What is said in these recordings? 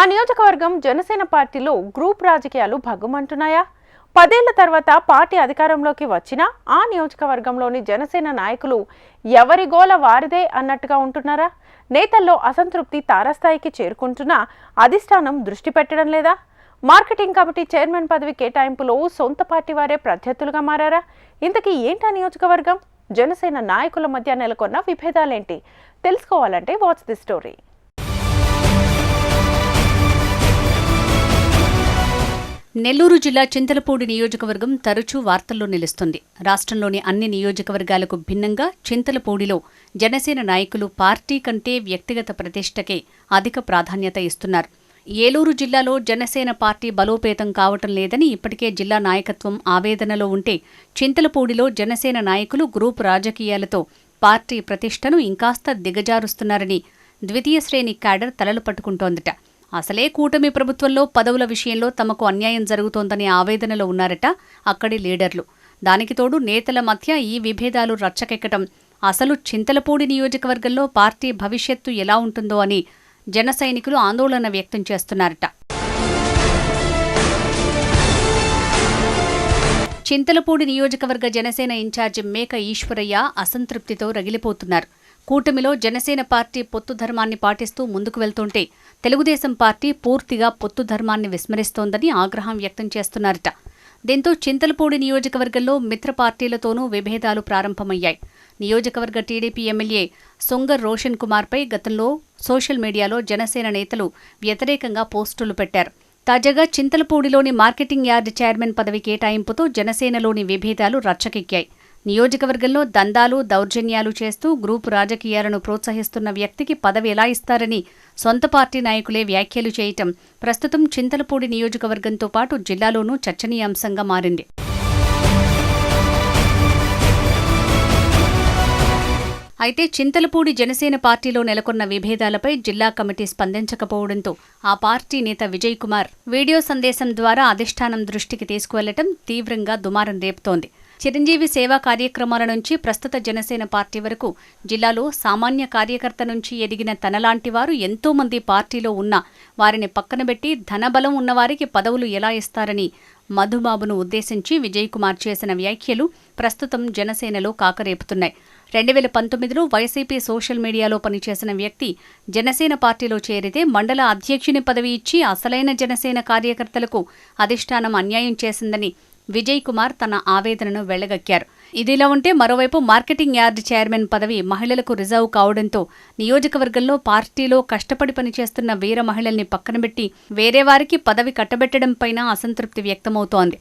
ఆ నియోజకవర్గం జనసేన పార్టీలో గ్రూప్ రాజకీయాలు భగ్గుమంటున్నాయా? పదేళ్ళ తర్వాత పార్టీ అధికారంలోకి వచ్చినా ఆ నియోజకవర్గంలోని జనసేన నాయకులు ఎవరి గోల వారిదే అన్నట్టుగా ఉంటున్నారా? నేతల్లో అసంతృప్తి తారాస్థాయికి చేరుకుంటున్నా అధిష్టానం దృష్టి పెట్టడం లేదా? మార్కెటింగ్ కమిటీ చైర్మన్ పదవి కేటాయింపులో సొంత పార్టీ వారే ప్రత్యర్థులుగా మారారా? ఇంతకీ ఏంటా నియోజకవర్గం? జనసేన నాయకుల మధ్య నెలకొన్న విభేదాలేంటి? తెలుసుకోవాలంటే వాచ్ ది స్టోరీ. నెల్లూరు జిల్లా చింతలపూడి నియోజకవర్గం తరచూ వార్తల్లో నిలుస్తుంది. రాష్ట్రంలోని అన్ని నియోజకవర్గాలకు భిన్నంగా చింతలపూడిలో జనసేన నాయకులు పార్టీ కంటే వ్యక్తిగత ప్రతిష్టకే అధిక ప్రాధాన్యత ఇస్తున్నారు. ఏలూరు జిల్లాలో జనసేన పార్టీ బలోపేతం కావటం లేదని ఇప్పటికే జిల్లా నాయకత్వం ఆవేదనలో ఉంటే చింతలపూడిలో జనసేన నాయకులు గ్రూప్ రాజకీయాలతో పార్టీ ప్రతిష్టను ఇంకాస్త దిగజారుస్తున్నారని ద్వితీయ శ్రేణి క్యాడర్ తలలు పట్టుకుంటోందట. అసలే కూటమి ప్రభుత్వంలో పదవుల విషయంలో తమకు అన్యాయం జరుగుతోందనే ఆవేదనలో ఉన్నారట అక్కడి లీడర్లు. దానికి తోడు నేతల మధ్య ఈ విభేదాలు రచ్చకెక్కటం అసలు చింతలపూడి నియోజకవర్గంలో పార్టీ భవిష్యత్తు ఎలా ఉంటుందో అని జన సైనికులు ఆందోళన వ్యక్తం చేస్తున్నారట. చింతలపూడి నియోజకవర్గ జనసేన ఇన్ఛార్జి మేక ఈశ్వరయ్య అసంతృప్తితో రగిలిపోతున్నారు. కూటమిలో జనసేన పార్టీ పొత్తు ధర్మాన్ని పాటిస్తూ ముందుకు వెళ్తుంటే తెలుగుదేశం పార్టీ పూర్తిగా పొత్తు ధర్మాన్ని విస్మరిస్తోందని ఆగ్రహం వ్యక్తం చేస్తున్నారట. దీంతో చింతలపూడి నియోజకవర్గంలో మిత్ర పార్టీలతోనూ విభేదాలు ప్రారంభమయ్యాయి. నియోజకవర్గ టీడీపీ ఎమ్మెల్యే సొంగర్ రోషన్ కుమార్పై గతంలో సోషల్ మీడియాలో జనసేన నేతలు వ్యతిరేకంగా పోస్టులు పెట్టారు. తాజాగా చింతలపూడిలోని మార్కెటింగ్ యార్డ్ చైర్మన్ పదవి కేటాయింపుతో జనసేనలోని విభేదాలు రచ్చకెక్కాయి. నియోజకవర్గంలో దందాలు దౌర్జన్యాలు చేస్తూ గ్రూపు రాజకీయాలను ప్రోత్సహిస్తున్న వ్యక్తికి పదవి ఎలా ఇస్తారని సొంత పార్టీ నాయకులే వ్యాఖ్యలు చేయటం ప్రస్తుతం చింతలపూడి నియోజకవర్గంతో పాటు జిల్లాలోనూ చర్చనీయాంశంగా మారింది. అయితే చింతలపూడి జనసేన పార్టీలో నెలకొన్న విభేదాలపై జిల్లా కమిటీ స్పందించకపోవడంతో ఆ పార్టీ నేత విజయ్ కుమార్ వీడియో సందేశం ద్వారా అధిష్టానం దృష్టికి తీసుకువెళ్ళటం తీవ్రంగా దుమారం రేపుతోంది. చిరంజీవి సేవా కార్యక్రమాల నుంచి ప్రస్తుత జనసేన పార్టీ వరకు జిల్లాలో సామాన్య కార్యకర్త నుంచి ఎదిగిన తనలాంటి వారు ఎంతో మంది పార్టీలో ఉన్నా వారిని పక్కనబెట్టి ధనబలం ఉన్నవారికి పదవులు ఎలా ఇస్తారని మధుబాబును ఉద్దేశించి విజయ్ కుమార్ చేసిన వ్యాఖ్యలు ప్రస్తుతం జనసేనలో కాకరేపుతున్నాయి. రెండు వేల పంతొమ్మిదిలో వైసీపీ సోషల్ మీడియాలో పనిచేసిన వ్యక్తి జనసేన పార్టీలో చేరితే మండల అధ్యక్షుని పదవి ఇచ్చి అసలైన జనసేన కార్యకర్తలకు అధిష్టానం అన్యాయం చేసిందని విజయ్ కుమార్ తన ఆవేదనను వెళ్ళగక్కారు. ఇదిలా ఉంటే మరోవైపు మార్కెటింగ్ యార్డ్ చైర్మన్ పదవి మహిళలకు రిజర్వ్ కావడంతో నియోజకవర్గంలో పార్టీలో కష్టపడి పనిచేస్తున్న వీర మహిళల్ని పక్కనబెట్టి వేరే వారికి పదవి కట్టబెట్టడంపైన అసంతృప్తి వ్యక్తమవుతోంది.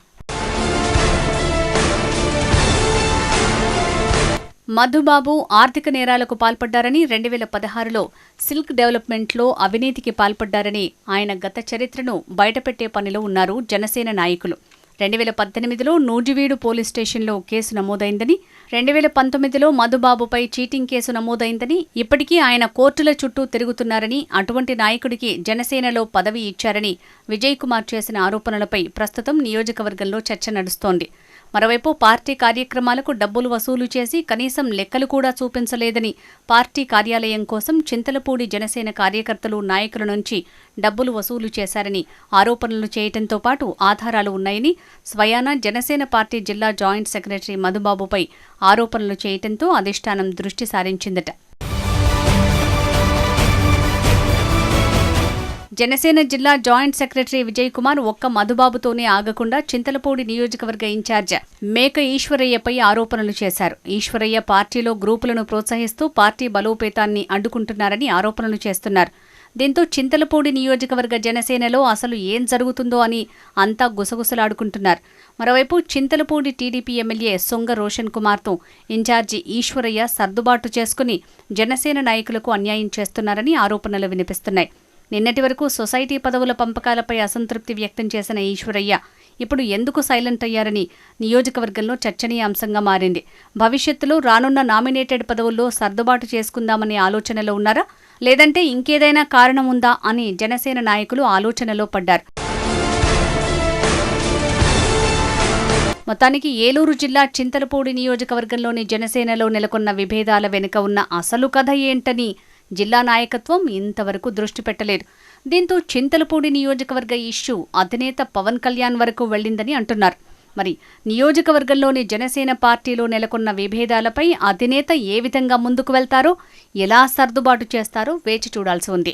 మధుబాబు ఆర్థిక నేరాలకు పాల్పడ్డారని రెండు వేల పదహారులో సిల్క్ డెవలప్మెంట్లో అవినీతికి పాల్పడ్డారని ఆయన గత చరిత్రను బయటపెట్టే పనిలో ఉన్నారు జనసేన నాయకులు. రెండు వేల పద్దెనిమిదిలో నూజివీడు పోలీస్ స్టేషన్లో కేసు నమోదైందని రెండు వేల పంతొమ్మిదిలో మధుబాబుపై చీటింగ్ కేసు నమోదైందని ఇప్పటికీ ఆయన కోర్టుల చుట్టూ తిరుగుతున్నారని అటువంటి నాయకుడికి జనసేనలో పదవి ఇచ్చారని విజయ్ కుమార్ చేసిన ఆరోపణలపై ప్రస్తుతం నియోజకవర్గంలో చర్చ నడుస్తోంది. మరోవైపు పార్టీ కార్యక్రమాలకు డబ్బులు వసూలు చేసి కనీసం లెక్కలు కూడా చూపించలేదని పార్టీ కార్యాలయం కోసం చింతలపూడి జనసేన కార్యకర్తలు నాయకుల నుంచి డబ్బులు వసూలు చేశారని ఆరోపణలు చేయటంతో పాటు ఆధారాలు ఉన్నాయని స్వయాన జనసేన పార్టీ జిల్లా జాయింట్ సెక్రటరీ మధుబాబుపై ఆరోపణలు చేయటంతో అధిష్టానం దృష్టి సారించిందట. జనసేన జిల్లా జాయింట్ సెక్రటరీ విజయ్ కుమార్ ఒక్క మధుబాబుతోనే ఆగకుండా చింతలపూడి నియోజకవర్గ ఇన్ఛార్జ్ మేక ఈశ్వరయ్యపై ఆరోపణలు చేశారు. ఈశ్వరయ్య పార్టీలో గ్రూపులను ప్రోత్సహిస్తూ పార్టీ బలోపేతాన్ని అడ్డుకుంటున్నారని ఆరోపణలు చేస్తున్నారు. దీంతో చింతలపూడి నియోజకవర్గ జనసేనలో అసలు ఏం జరుగుతుందో అని అంతా గుసగుసలాడుకుంటున్నారు. మరోవైపు చింతలపూడి టీడీపీ ఎమ్మెల్యే సొంగ రోషన్ కుమార్తో ఇన్ఛార్జి ఈశ్వరయ్య సర్దుబాటు చేసుకుని జనసేన నాయకులకు అన్యాయం చేస్తున్నారని ఆరోపణలు వినిపిస్తున్నాయి. నిన్నటి వరకు సొసైటీ పదవుల పంపకాలపై అసంతృప్తి వ్యక్తం చేసిన ఈశ్వరయ్య ఇప్పుడు ఎందుకు సైలెంట్ అయ్యారని నియోజకవర్గంలో చర్చనీయాంశంగా మారింది. భవిష్యత్తులో రానున్న నామినేటెడ్ పదవుల్లో సర్దుబాటు చేసుకుందామనే ఆలోచనలో ఉన్నారా? లేదంటే ఇంకేదైనా కారణం ఉందా అని జనసేన నాయకులు ఆలోచనలో పడ్డారు. మొత్తానికి ఏలూరు జిల్లా చింతలపూడి నియోజకవర్గంలోని జనసేనలో నెలకొన్న విభేదాల వెనుక ఉన్న అసలు కథ ఏంటని జిల్లా నాయకత్వం ఇంతవరకు దృష్టి పెట్టలేదు. దీంతో చింతలపూడి నియోజకవర్గ ఇష్యూ అధినేత పవన్ కళ్యాణ్ వరకు వెళ్ళిందని అంటున్నారు. మరి నియోజకవర్గంలోని జనసేన పార్టీలో నెలకొన్న విభేదాలపై అధినేత ఏ విధంగా ముందుకు వెళ్తారో ఎలా సర్దుబాటు చేస్తారో వేచి చూడాల్సి ఉంది.